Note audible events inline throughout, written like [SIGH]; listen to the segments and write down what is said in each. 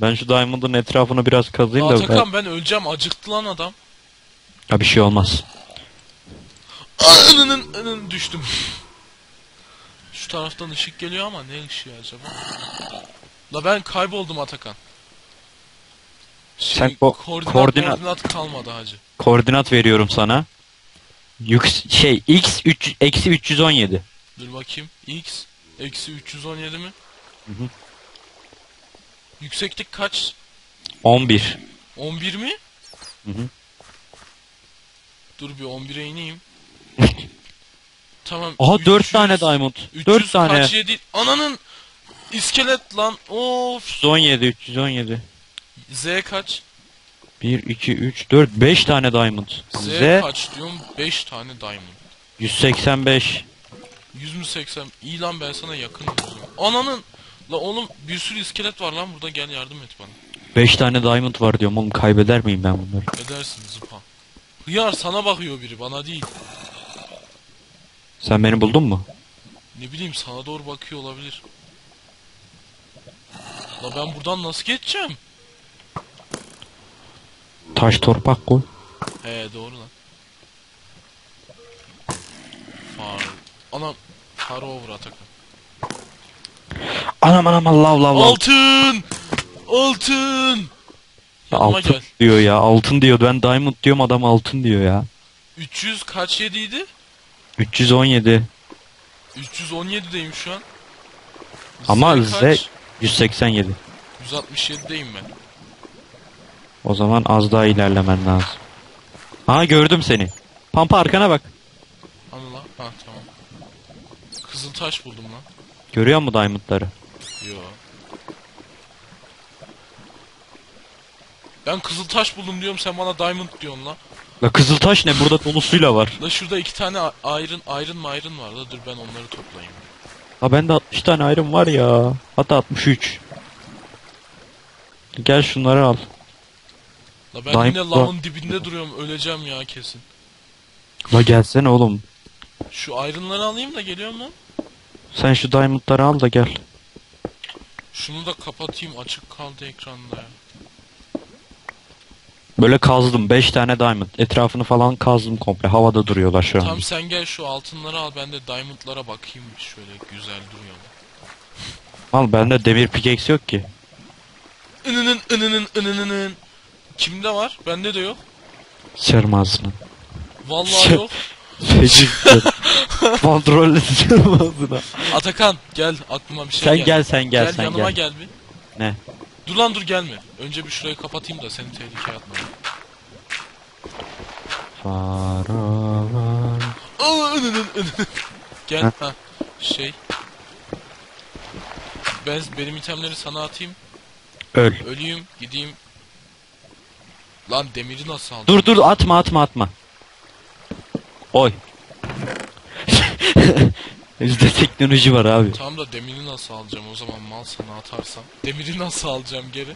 Ben şu diamond'ın etrafını biraz kazıyım da. Atakan ben öleceğim acıktı lan adam. Ha bir şey olmaz. Anının anın düştüm. Şu taraftan ışık geliyor ama ne ışığı acaba? La ben kayboldum Atakan. Şey, Sen ko- koordinat, koordinat- koordinat kalmadı hacı. Koordinat veriyorum sana. Yük şey x 3 eksi 317. Dur bakayım. X eksi 317 mi? Hı hı. Yükseklik kaç? 11. 11 mi? Hı hı. Dur bir 11'e ineyim. [LAUGHS] tamam. Aha 4 300 tane diamond. 300 4 tane. kaç yedi? Ananın iskelet lan. Of. 317 317. Z kaç? 1 2 3 4 5 tane diamond. Z, Z kaç diyorum? 5 tane diamond. 185. 100 mü 80? İyi lan ben sana yakınım. Ananın. La oğlum bir sürü iskelet var lan burada gel yardım et bana. 5 tane diamond var diyorum oğlum kaybeder miyim ben bunları? Edersin zıpa. Hıyar sana bakıyor biri bana değil. Sen beni buldun mu? Ne bileyim sana doğru bakıyor olabilir. La ben buradan nasıl geçeceğim? Taş torpak koy. He doğru lan. Far. Anam. Far over Atakan. Anam anam Allah Allah Allah. Altın! Altın! Yanıma altın gel. diyor ya altın diyor ben diamond diyorum adam altın diyor ya. 300 kaç yediydi? 317 317'deyim şu an. Ama Z kaç? 187. 167'deyim ben. O zaman az daha ilerlemen lazım. Ha gördüm seni. Pampa arkana bak. Anla. Ha tamam. Kızıl taş buldum lan. Görüyor musun diamondları? Yo. Ben kızıl taş buldum diyorum sen bana diamond diyorsun lan. La kızıltaş ne burada dolusuyla var. La şurada iki tane iron iron mı iron var da dur ben onları toplayayım. Ha bende 60 tane iron var ya. Hatta 63. Gel şunları al. La ben Diamond yine lavın dibinde duruyorum öleceğim ya kesin. La gelsene oğlum. Şu ironları alayım da geliyorum lan. Sen şu diamondları al da gel. Şunu da kapatayım açık kaldı ekranda ya. Böyle kazdım 5 tane diamond. Etrafını falan kazdım komple. Havada duruyorlar şu an. Tam sen gel şu altınları al ben de diamondlara bakayım şöyle güzel duruyor. Al bende demir pickaxe yok ki. Inının ınının ınınının. Kimde var? Bende de yok. Sıçarım ağzına. Vallahi yok. Feci Kontrolle sıçarım ağzına. Atakan gel aklıma bir şey Sen gel. gel sen gel, Gel sen yanıma gel. gel bir. Ne? Dur lan dur gelme. Önce bir şurayı kapatayım da seni tehlikeye atma. Faravar. Aa, ınının ınının. Gel Heh. ha. Şey. Ben benim itemleri sana atayım. Öl. Öleyim gideyim. Lan demiri nasıl aldın? Dur dur atma atma atma. Oy. [LAUGHS] Bizde teknoloji var abi. Tamam da demiri nasıl alacağım o zaman mal sana atarsam. Demiri nasıl alacağım geri?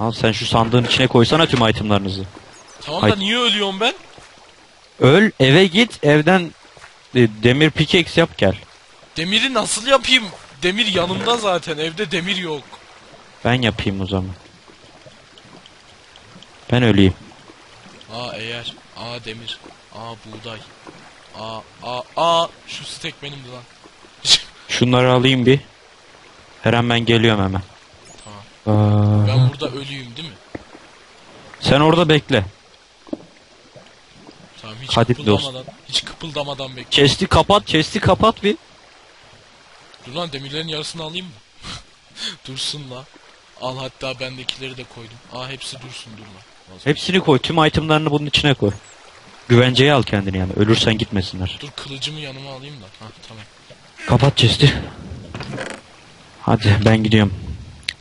Al sen şu sandığın içine koysana tüm itemlarınızı. Tamam da niye ölüyorum ben? Öl eve git evden e, demir pickaxe yap gel. Demiri nasıl yapayım? Demir yanımda zaten evde demir yok. Ben yapayım o zaman. Ben öleyim. Aa eğer. Aa demir. Aa buğday. Aa aa aa şu stek benimdi lan. Şunları alayım bir. Her an ben geliyorum hemen. Tamam. Aa, Ben burada ölüyüm değil mi? sen orada bekle. Tamam hiç Hadi kıpıldamadan. Hiç kıpıldamadan bekle. Chest'i kapat, chest'i kapat bir. Dur lan demirlerin yarısını alayım mı? [LAUGHS] dursun la. Al hatta bendekileri de koydum. Aa hepsi dursun durma. Vazgeç. Hepsini koy, tüm itemlarını bunun içine koy. Güvenceye al kendini yani. Ölürsen gitmesinler. Dur kılıcımı yanıma alayım da. Ha tamam. Kapat chest'i. Hadi ben gidiyorum.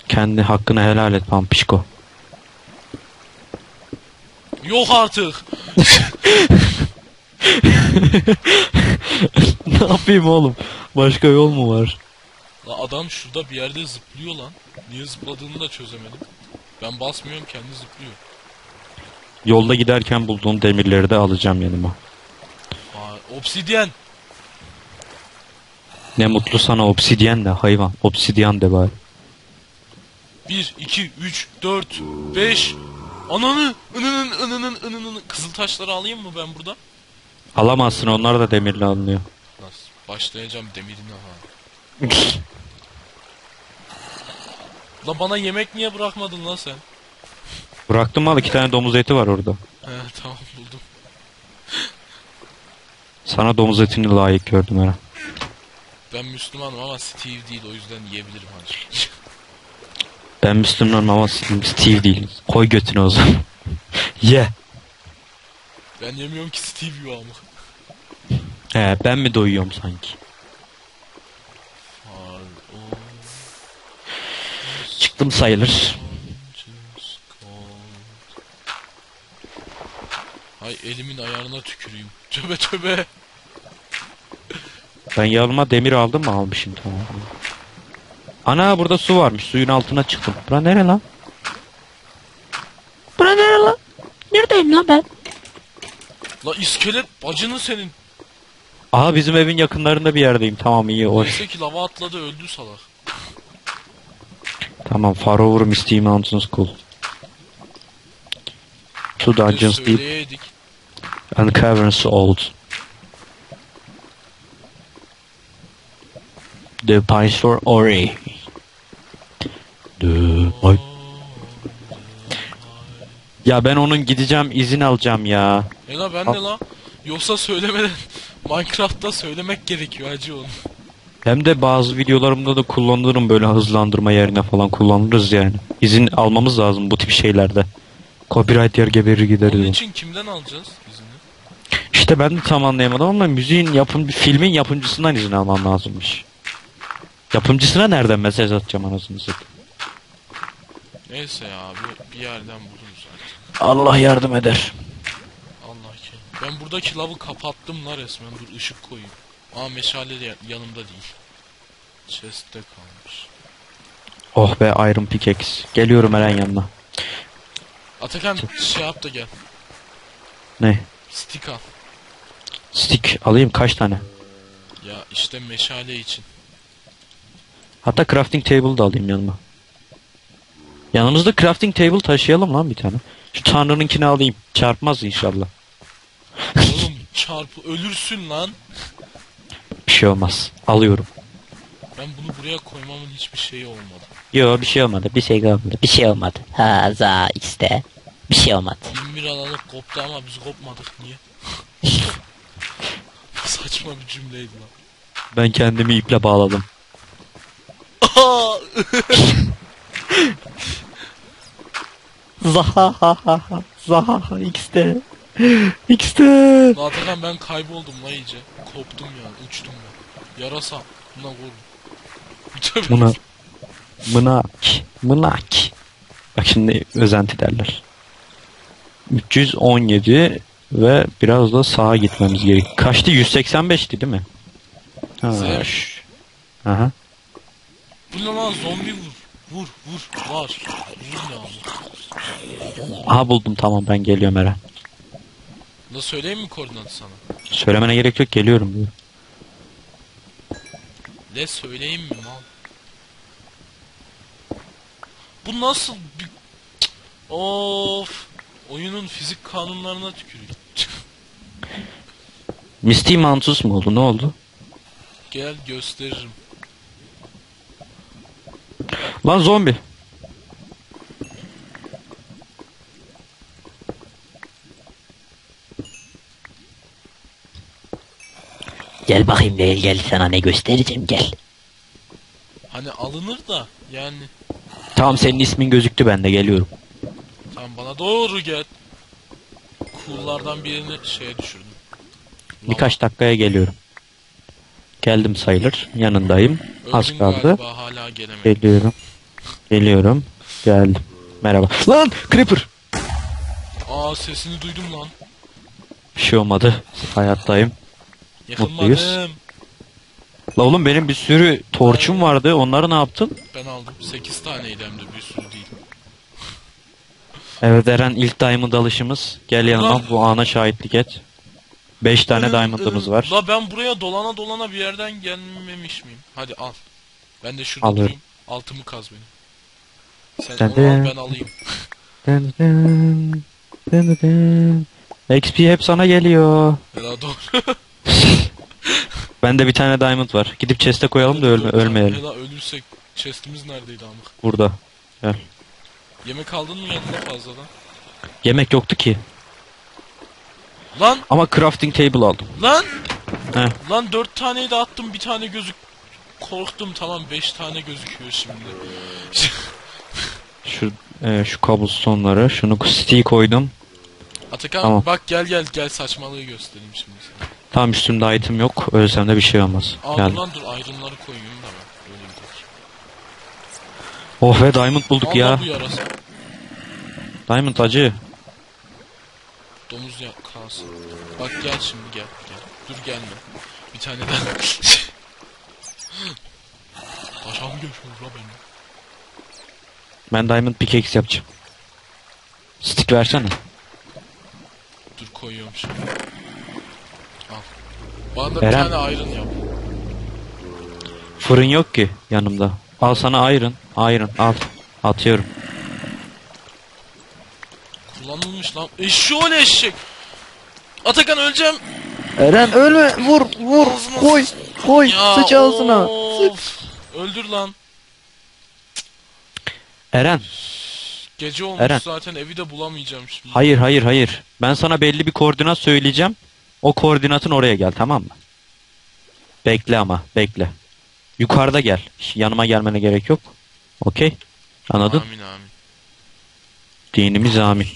Kendi hakkını helal et Pampişko. Yok artık. [LAUGHS] ne yapayım oğlum? Başka yol mu var? La adam şurada bir yerde zıplıyor lan. Niye zıpladığını da çözemedim. Ben basmıyorum kendi zıplıyor. Yolda giderken bulduğum demirleri de alacağım yanıma. Aa obsidyen. Ne mutlu sana obsidyen de hayvan. Obsidyen de bari. 1, 2, 3, 4, 5. Ananı, ınının, ınının, ınının. Kızıl taşları alayım mı ben burada? Alamazsın onlar da demirle alınıyor. Nasıl? Başlayacağım demirine ha. [LAUGHS] La bana yemek niye bırakmadın lan sen? Bıraktım al iki tane domuz eti var orada. He tamam buldum. Sana domuz etini layık gördüm Eren. Ben Müslümanım ama Steve değil o yüzden yiyebilirim hacı. Ben Müslümanım ama Steve değil. Koy götünü o zaman. [LAUGHS] Ye. ben yemiyorum ki Steve yiyor ama. He ben mi doyuyorum sanki? Çıktım sayılır. Elimin ayarına tüküreyim. [LAUGHS] Töbe töbe. Ben yanıma demir aldım mı almışım tamam. Ana burada su varmış. Suyun altına çıktım. Bura nere lan? Bura nere lan? Neredeyim lan ben? La iskelet bacını senin. Aha bizim evin yakınlarında bir yerdeyim. Tamam iyi hoş. Neyse ki lava atladı öldü salak. Tamam far over Misty Mountains cool. Two dungeons deep söyleyeydik. And caverns old. The for Ori. The Ay. Ya ben onun gideceğim izin alacağım ya. E la ben de la. Yoksa söylemeden [LAUGHS] Minecraft'ta söylemek gerekiyor hacı onu. Hem de bazı videolarımda da kullanırım böyle hızlandırma yerine falan kullanırız yani. İzin almamız lazım bu tip şeylerde. Copyright yer geberir gideriz. Onun o. için kimden alacağız? İşte ben de tam anlayamadım ama müziğin yapım filmin yapımcısından izin almam lazımmış. Yapımcısına nereden mesaj atacağım anasını satayım. Neyse ya bir, bir yerden buluruz artık. Allah yardım eder. Allah ki. Ben buradaki lavı kapattım la resmen. Dur ışık koyayım. Aa meşale de yanımda değil. Chest'te kalmış. Oh be Iron Pickaxe. Geliyorum Eren yanına. Atakan şey yap da gel. Ne? Stick al. Stick alayım kaç tane? Ya işte meşale için. Hatta crafting table da alayım yanıma. Yanımızda crafting table taşıyalım lan bir tane. Şu tanrınınkini alayım. Çarpmaz inşallah. Oğlum çarpı ölürsün lan. Bir şey olmaz. Alıyorum. Ben bunu buraya koymamın hiçbir şeyi olmadı. Yo bir şey olmadı. Bir şey olmadı. Bir şey olmadı. Ha za işte. Bir şey olmadı. 20 liralık koptu ama biz kopmadık niye? [LAUGHS] Saçma bir cümleydi lan. Ben kendimi iple bağladım. Zaha ha ha ha. Zaha ha x'te. X'te. Lan Atakan ben kayboldum la iyice. Koptum ya uçtum ben. Yarasa. Buna [LAUGHS] vur. Buna mınak. Mınak. Bak şimdi özenti derler. 317 ve biraz da sağa gitmemiz gerek. Kaçtı? 185'ti değil mi? Ha, Aha. Bu ne lan zombi vur. Vur vur var. Vur ne abi. Aha buldum tamam ben geliyorum Eren. La söyleyeyim mi koordinatı sana? Söylemene gerek yok geliyorum diyor. Le söyleyeyim mi mal? Bu nasıl bir... Of. Oyunun fizik kanunlarına tüküreyim. Misty Mountains mı oldu? Ne oldu? Gel gösteririm. Lan zombi. Gel bakayım gel gel sana ne göstereceğim gel. Hani alınır da yani. Tamam senin ismin gözüktü bende geliyorum. Tamam bana doğru gel. Kullardan birini şeye düşürdüm. Birkaç dakikaya geliyorum. Geldim sayılır. Yanındayım. Az kaldı. hala gelemedim. Geliyorum. Geliyorum. Geldim. Merhaba. Lan Creeper. Aa sesini duydum lan. Bir şey olmadı. Hayattayım. Mutluyuz. Yakınmadım. La oğlum benim bir sürü torçum vardı. Onları ne yaptın? Ben aldım. 8 taneydi hem de bir sürü değil. Evet Eren ilk diamond alışımız. Gel yanıma bu ana şahitlik et. 5 tane diamond'ımız var. La ben buraya dolana dolana bir yerden gelmemiş miyim? Hadi al. Ben de şurada Alıyorum. durayım. Altımı kaz benim. Sen Dın onu al dın. ben alayım. [LAUGHS] Dın dın, dın dın. XP hep sana geliyor. Hela doğru. [LAUGHS] Bende bir tane diamond var. Gidip chest'e koyalım da ölme, ölmeyelim. Hela ölürsek chestimiz neredeydi amık? Burada. Gel. Yemek aldın mı yanında fazladan? Yemek yoktu ki. Lan Ama crafting table aldım. lan He. lan dört taneyi de attım bir tane gözük. Korktum tamam beş tane gözüküyor şimdi. Şu e, şu cobblestone'ları, şunu stick koydum. Atakan Tamam. bak gel gel gel saçmalığı göstereyim şimdi sana. Tamam üstümde item yok. Ölsem de bir şey olmaz. Aa lan dur ayrımları koyayım da ben. Gidelim. Oh be diamond bulduk Allah ya. bu. Diamond acı. Domuz ya kalsın. Bak gel şimdi gel gel. Dur gelme. Bir tane daha. [LAUGHS] Taşa mı geçiyoruz la beni? Ben diamond pickaxe yapacağım. Stick versene. Dur koyuyorum şimdi. Al. Bana da bir Eren. tane iron yap. Fırın yok ki yanımda. Al sana iron. Iron al. Atıyorum. Kullanılmış lan. Eşşoğlu eşek. Atakan öleceğim. Eren ölme. Vur vur. Ağzıma Koy. Koy. Ya, Sıç ağzına. of. Öldür lan. Eren. Gece olmuş Eren. zaten evi de bulamayacağım şimdi. Hayır hayır hayır. Ben sana belli bir koordinat söyleyeceğim. O koordinatın oraya gel tamam mı? Bekle ama bekle. Yukarıda gel. Yanıma gelmene gerek yok. Okey? Anladın? Amin amin. Dinimiz amin.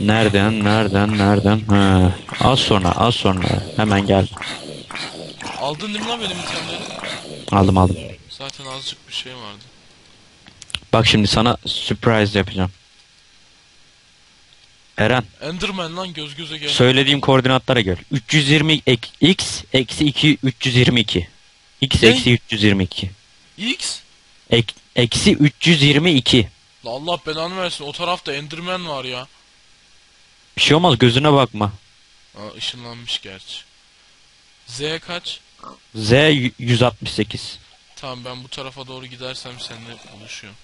Nereden, nereden, nereden? Ha. Az sonra, az sonra. Hemen gel. Aldın değil mi lan benim itemleri? Aldım aldım. Zaten azıcık bir şey vardı. Bak şimdi sana surprise yapacağım. Eren, Enderman lan göz göze gel. söylediğim koordinatlara gel. 320 ek, x eksi 2 322. x Ne? eksi 322. X? Ek, eksi 322. La Allah belanı versin o tarafta Enderman var ya. Bir şey olmaz gözüne bakma. Aa ışınlanmış gerçi. Z kaç? Z y- 168. Tamam ben bu tarafa doğru gidersem seninle buluşuyorum.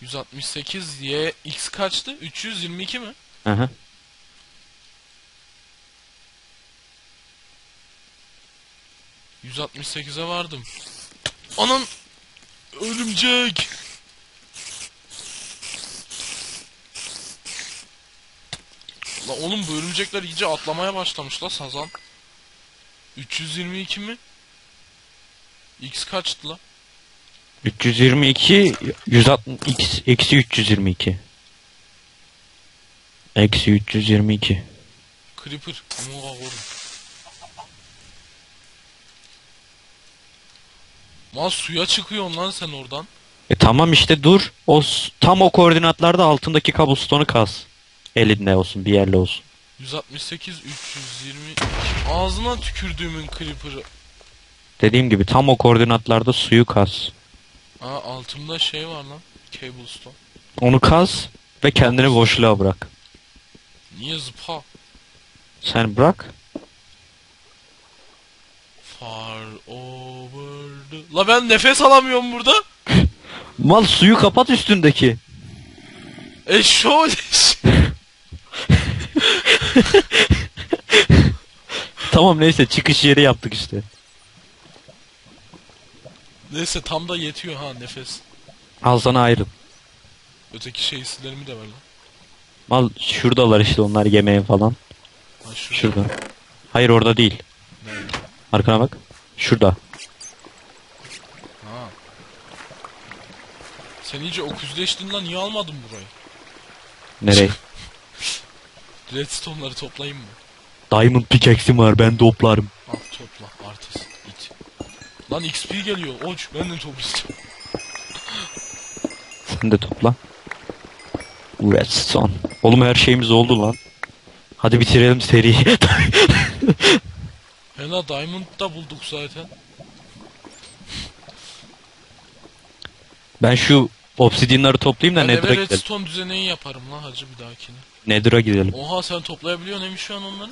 168 Y X kaçtı? 322 mi? Aha. %68'e vardım. Anan örümcek. La oğlum bu örümcekler iyice atlamaya başlamış la sazan. 322 mi? X kaçtı la? 322 160 x eksi 322. Eksi 322. Creeper. Aman oğlum. Lan suya çıkıyorsun lan sen oradan. E tamam işte dur. O tam o koordinatlarda altındaki cobblestone'u kaz. Elinde olsun, bir yerle olsun. 168 320 Ağzına tükürdüğümün creeper'ı. Dediğim gibi tam o koordinatlarda suyu kaz. Aa altımda şey var lan. Cablestone. Onu kaz ve kendini boşluğa bırak. Niye zıpa? Sen bırak. Far over the... La ben nefes alamıyorum burada. [LAUGHS] Mal suyu kapat üstündeki. Eşşoğlu [LAUGHS] eş. Tamam neyse çıkış yeri yaptık işte. Neyse tam da yetiyor ha nefes. Al sana ayrıl. Öteki şey isimlerimi de ver lan. Mal şuradalar işte onlar yemeğe falan. Ha şurada. Şurada. Hayır orada değil. Nerede? Arkana bak. Şurada. Ha. Sen iyice okuzleştin lan niye almadın burayı? Nereye? Redstone'ları toplayayım mı? Diamond pickaxe'im var ben toplarım. Al topla artist it. Lan XP geliyor oç ben de toplayacağım. [LAUGHS] Sen de topla. Redstone. Oğlum her şeyimiz oldu lan. Hadi bitirelim seriyi. [LAUGHS] Hela Diamond da bulduk zaten. ben şu obsidianları toplayayım da Ben Nether'a eve gidelim. redstone düzeneği yaparım lan hacı bir dahakine. Nether'a gidelim. Oha sen toplayabiliyor neymiş şu an onları?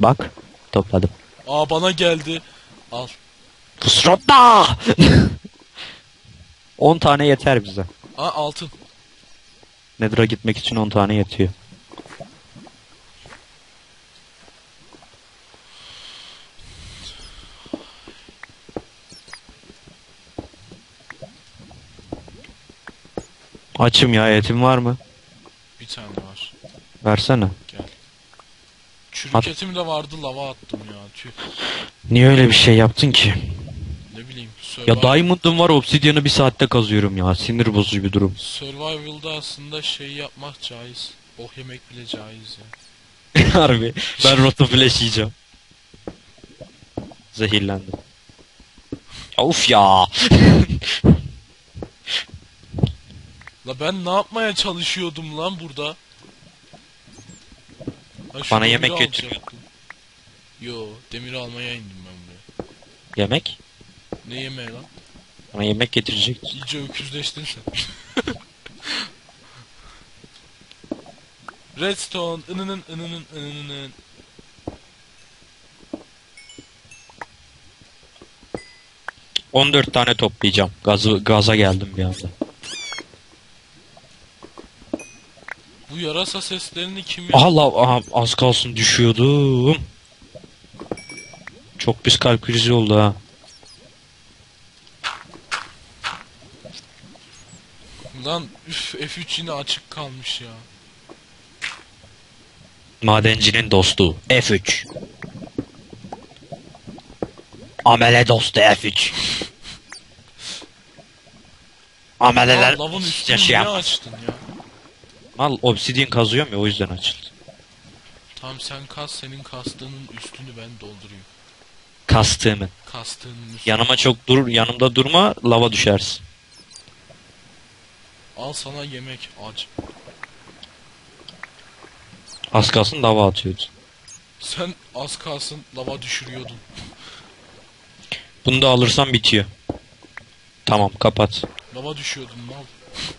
Bak. Topladım. Aa bana geldi. Al. Fısratta! 10 [LAUGHS] tane yeter bize. Aa altın. Nether'a gitmek için 10 tane yetiyor. Açım ya etim var mı? Bir tane var. Versene. Çürük At. etim de vardı lava attım ya. Tüh. Niye öyle bir şey yaptın ki? Ne bileyim. Ya Survival, Diamond'ım var Obsidian'ı bir saatte kazıyorum ya. Sinir bozucu bir durum. Survival'da aslında şey yapmak caiz. Oh yemek bile caiz ya. [LAUGHS] Harbi. Ben Rotten Flash yiyeceğim. Zehirlendim. Ya Of ya. [LAUGHS] La ben ne yapmaya çalışıyordum lan burada? Ha, şu Bana demiri yemek alacaktım. götürüyor. Yo demiri almaya indim ben buraya. Yemek? Ne yemeği lan? Bana yemek getirecek. İyice öküzleştin sen. [LAUGHS] Redstone ınının ınının ınının. Cık, 14 tane toplayacağım. Gazı, gaza geldim bir anda. Yarasa seslerini kim la, aha az kalsın düşüyordum. Çok pis kalp krizi oldu ha. Lan üf F3 yine açık kalmış ya. Madencinin dostu F3. Amele dostu F3. Ameleler Lan lavın üstünü niye açtın ya? Mal obsidian kazıyorum ya o yüzden açıldı. Tamam sen kas senin kastığının üstünü ben doldurayım. Kastığımı. Kastığının üstünü. Yanıma çok dur, yanımda durma, lava düşersin. Al sana yemek aç. Az kalsın lava atıyordu. Sen az kalsın lava düşürüyordun. Bunu da alırsam bitiyor. Tamam kapat. Lava düşüyordun mal.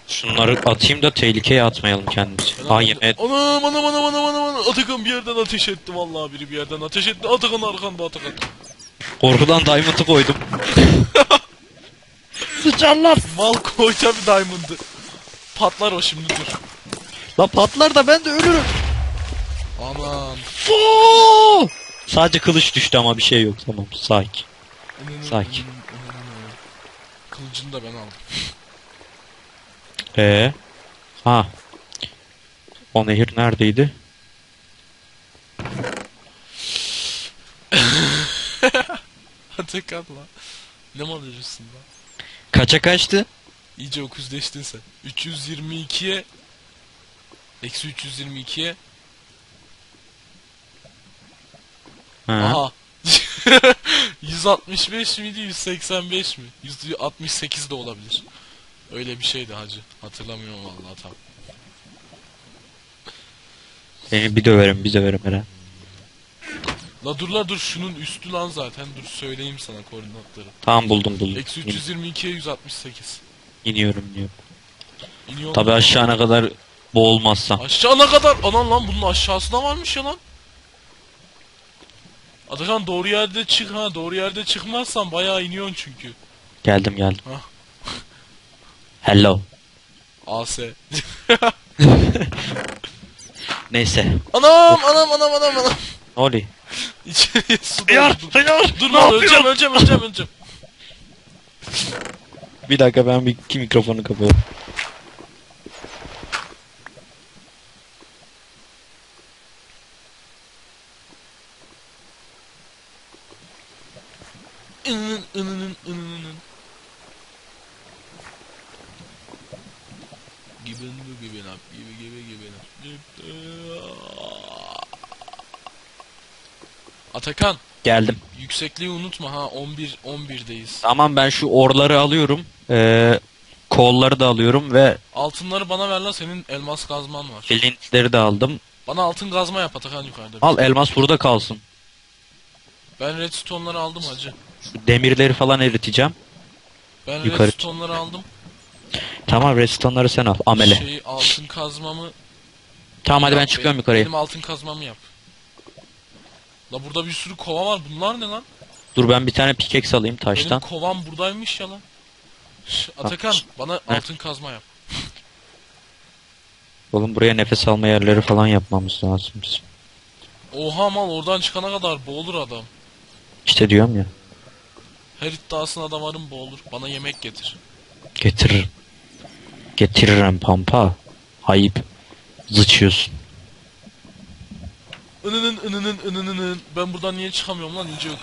Şunları atayım da tehlikeye atmayalım kendimizi. Anam- yemeğe Anam anam anam anam anam anam. Atakan bir yerden ateş etti vallahi biri bir yerden ateş etti. Atakan arkanda Atakan. korkudan diamond'ı koydum. [LAUGHS] Sıçarlar. Mal koyacağım bir diamond'ı. Patlar o şimdi dur. La patlar da ben de ölürüm. Aman. Foo! Sadece kılıç düştü ama bir şey yok tamam sakin. Sakin. Kılıcını da ben aldım. Ee, ha. O nehir neredeydi? [LAUGHS] Atakan lan. Ne mal herifsin lan. Kaça kaçtı? İyice okuzleştin sen. 322'ye Eksi 322'ye Ha. Aha [LAUGHS] 165 miydi 185 mi? 168 de olabilir. Öyle bir şeydi hacı. Hatırlamıyorum vallahi tam. Seni bir döverim bir döverim Eren. La dur la dur şunun üstü lan zaten dur söyleyeyim sana koordinatları. Tamam buldum buldum. Eksi İn- 322'ye 168. iniyorum iniyorum. İniyor Tabi aşağına kadar boğulmazsam. Aşağına kadar. Anan lan bunun aşağısına varmış ya lan. Atakan doğru yerde çık ha doğru yerde çıkmazsan bayağı iniyorsun çünkü. Geldim geldim. Hah. Hello. AS. [LAUGHS] Neyse. anam anam anam anam anam. Ne oluyor? İçeriye su Hayır, doldurdum. hayır. Dur lan öleceğim öleceğim öleceğim öleceğim. Bir dakika ben bir iki mikrofonu kapatıyorum. Inının ınının Gibin bu gibin up gibi gibi gibin up. Atakan Geldim. yüksekliği unutma ha 11 11'deyiz. Tamam ben şu orları alıyorum. Ee, kolları da alıyorum ve Altınları bana ver lan senin elmas kazman var. flintleri de aldım. Bana altın kazma yap Atakan yukarıda. Al elmas burada kalsın. Ben redstone'ları aldım hacı. Şu demirleri falan eriteceğim. Ben Yukarı- redstone'ları aldım. Tamam redstone'ları sen al. Amele. Şeyi altın kazmamı tamam hadi ben çıkıyorum benim- yukarıya. Benim altın kazmamı yap. La burada bir sürü kova var. Bunlar ne lan? Dur ben bir tane pickaxe alayım Benim taştan. kovam buradaymış ya lan. Atakan bana altın kazma yap. [LAUGHS] Oğlum buraya nefes alma yerleri falan yapmamız lazım bizim. Oha mal oradan çıkana kadar boğulur adam. İşte diyorum ya. Her iddiasına da varım boğulur. Bana yemek getir. Getiririm. Getiririm pampa. Ayıp. Zıçıyorsun. Inının ınının ınının ının. Ben buradan niye çıkamıyorum lan ince yok.